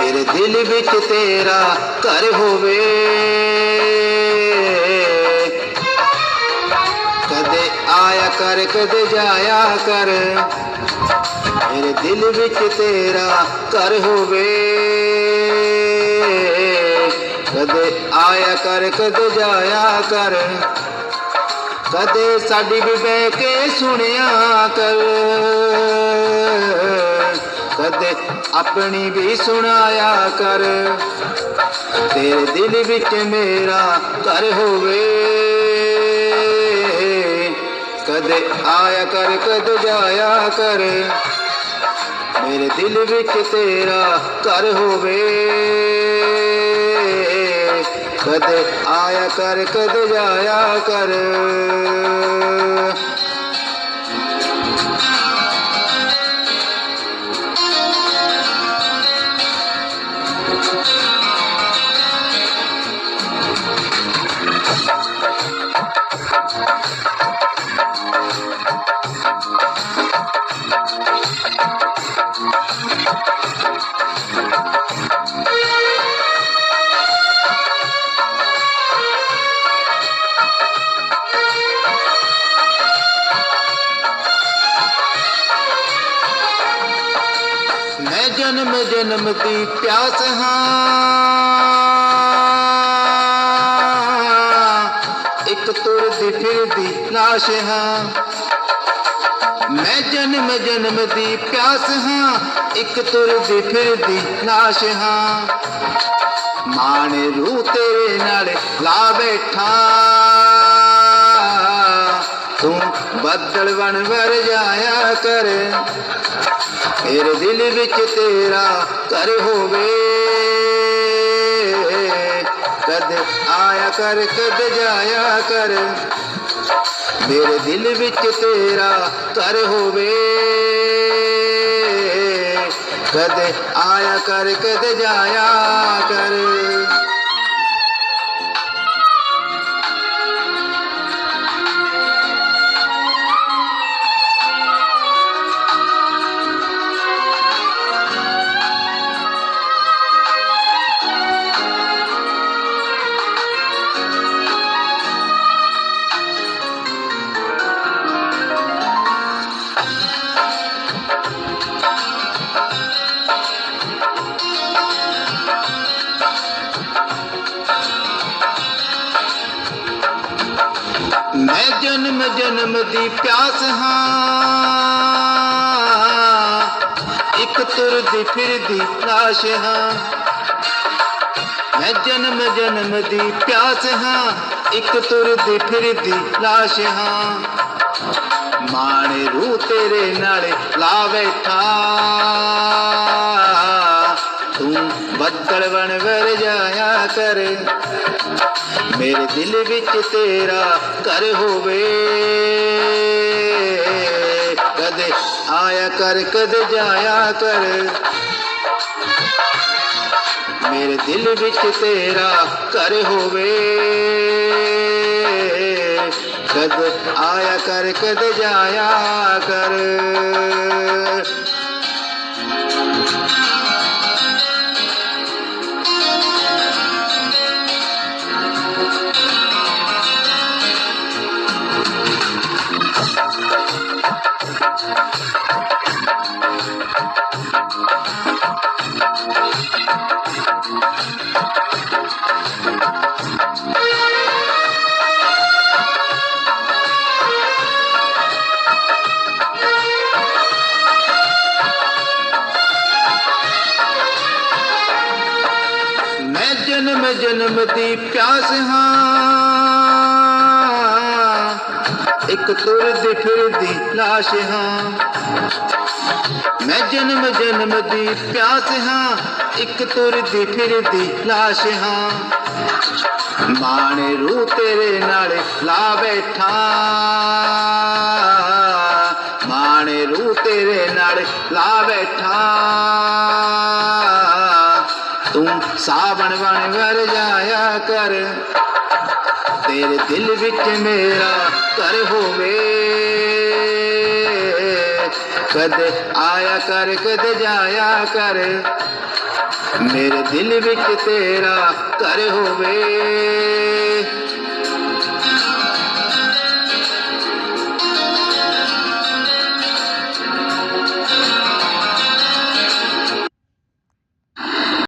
ਮੇਰੇ ਦਿਲ ਵਿੱਚ ਤੇਰਾ ਘਰ ਹੋਵੇ। ਕਦੇ ਆਇਆ ਕਰ, ਕਦੇ ਜਾਇਆ ਕਰ। ਮੇਰੇ ਦਿਲ ਵਿੱਚ ਤੇਰਾ ਘਰ ਹੋਵੇ। ਕਦੇ ਆਇਆ ਕਰ, ਕਦੇ ਜਾਇਆ ਕਰ। ਕਦੇ ਸਾਡੀ ਵੀ ਬਹਿ ਕੇ ਸੁਣਿਆ ਕਰ। ਕਦੇ ਆਪਣੀ ਵੀ ਸੁਣਾਇਆ ਕਰ। ਤੇਰੇ ਦਿਲ ਵਿੱਚ ਮੇਰਾ ਘਰ ਹੋਵੇ। ਕਦੇ ਆਇਆ ਕਰ, ਕਦੇ ਜਾਇਆ ਕਰ। ਮੇਰੇ ਦਿਲ ਵਿੱਚ ਤੇਰਾ ਘਰ ਹੋਵੇ। कद आया कर कद जाया कर। जन्म जन्म की प्यास हाँ। एक तुरदी फिर दी लाश हाँ। मैं जन्म जन्म दी प्यास हाँ। एक तुरदी फिर दी लाश हाँ। माने रू तेरे नाले ला बैठा। ਬੱਦਲ ਬਣ ਵਰ ਜਾਇਆ ਕਰ ਮੇਰੇ ਦਿਲ ਵਿੱਚ ਤੇਰਾ ਘਰ ਹੋਵੇ ਕਦ ਆਇਆ ਕਰ ਕਦ ਜਾਇਆ ਕਰ ਮੇਰੇ ਦਿਲ ਵਿੱਚ ਤੇਰਾ ਘਰ ਹੋਵੇ ਕਦ ਆਇਆ ਕਰ ਕਦ ਜਾਇਆ ਕਰ ਜਨਮ ਜਨਮ ਦੀ ਪਿਆਸ ਹਾਂ ਇੱਕ ਤੁਰਦੀ ਫਿਰਦੀ ਲਾਸ਼ ਹਾਂ ਮੈਂ ਜਨਮ ਜਨਮ ਦੀ ਪਿਆਸ ਹਾਂ ਇੱਕ ਤੁਰਦੀ ਫਿਰਦੀ ਲਾਸ਼ ਹਾਂ ਮਾਣੇ ਰੂ ਤੇਰੇ ਨਾਲ ਲਾ ਬੈਠਾ ਤੂੰ ਬੱਦਲ ਬਣ ਵਰ ਜਾਇਆ ਕਰ ਮੇਰੇ ਦਿਲ ਵਿੱਚ ਤੇਰਾ ਘਰ ਹੋਵੇ ਕਦੇ ਆਇਆ ਕਰ ਕਦੇ ਜਾਇਆ ਕਰ ਮੇਰੇ ਦਿਲ ਵਿੱਚ ਤੇਰਾ ਘਰ ਹੋਵੇ ਕਦ ਆਇਆ ਕਰ ਕਦੇ ਜਾਇਆ ਕਰ ਜਨਮ ਦੀ ਪਿਆਸ ਹਾਂ। ਇੱਕ ਤੁਰਦੀ ਫਿਰਦੀ ਲਾਸ਼ ਹਾਂ। ਮੈਂ ਜਨਮ ਜਨਮ ਦੀ ਪਿਆਸ ਹਾਂ। ਇੱਕ ਤੁਰਦੀ ਫਿਰਦੀ ਲਾਸ਼ ਹਾਂ। ਮਾਣੇ ਰੂ ਤੇਰੇ ਨਾਲ ਲਾ ਬੈਠਾ। ਮਾਣੇ ਰੂ ਤੇਰੇ ਨਾਲ ਲਾ ਬੈਠਾ। ਸਾਵਣ ਬਣ ਵਰ ਜਾਇਆ ਕਰ। ਤੇਰੇ ਦਿਲ ਵਿੱਚ ਮੇਰਾ ਘਰ ਹੋਵੇ। ਕਦੇ ਆਇਆ ਕਰ, ਕਦੇ ਜਾਇਆ ਕਰ। ਮੇਰੇ ਦਿਲ ਵਿੱਚ ਤੇਰਾ ਘਰ ਹੋਵੇ।